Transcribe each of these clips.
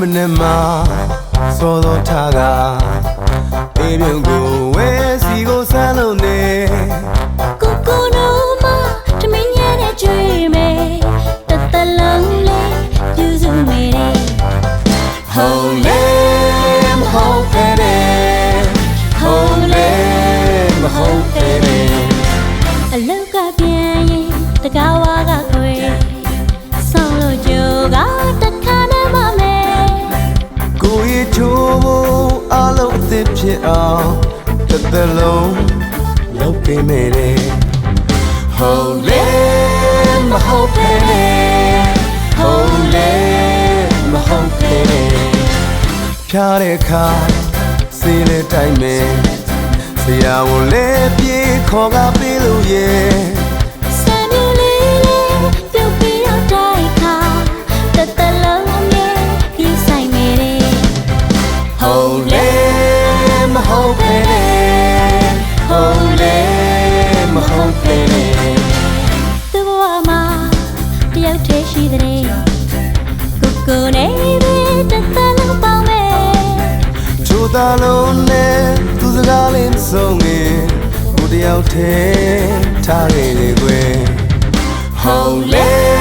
မနဲ့မှာစောသောထားကအေးမြုံကိုဝဲစီကိုဆန်းလို့နေ ချိုးဖို့အလုံးအသစ်ဖြစ်အောင်တစ်သက်လုံးလုပ်ပေးမယ်တဲ့ဟုတ်လေမဟုတ်ပဲနဲ့ဟုတ်လေမဟုတ်ပဲနဲ့ဖြားတဲ့အခါစေးလေတိုင်းမယ်ဆရာဝန်လည်းပြေခေါ်ကပေးလို့ရဲ့ ကိုကိုနေပဲတတလုံးပေါင်းမယ်ချိုးသားလုံးနဲ့သူစကားလေးမဆုံးခင်ကိုတယောက်တည်းထားခဲ့လေကွယ်ဟုတ်လေ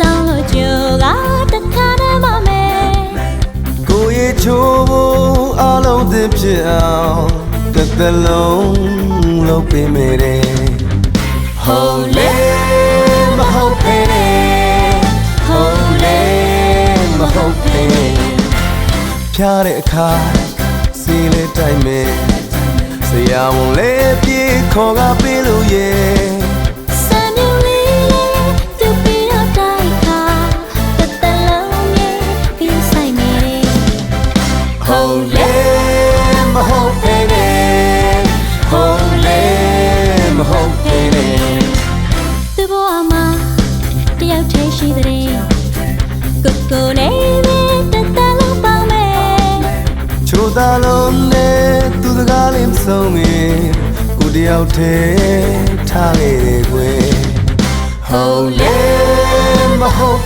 ဆောင်းလို့ကြိုကတခါနဲ့မမဲကိုရီချိုးဖို့အလုံးသစ်ဖြစ်အောင်တစ်သက်လုံးလုပ်ပေးမယ်တဲ့ဟုတ်လေမဟုတ်ပဲနဲ့ဟုတ်လေမဟုတ်ပဲနဲ့ဖြားတဲ့အခါစီးလေတိုင်းမယ်ဆရာဝန်လည်းပြေခေါ်ကပေးလို့ရဲ့ တယောက်တည်းရှိတဲ့ကိုကိုနေပဲတတလုံးပေါင်းမယ်ချိုးသားလုံးနဲ့သူစကားလေးမဆုံးခင်ကိုတယောက်တည်းထားခဲ့တယ်ကွယ်ဟုတ်လေမဟုတ်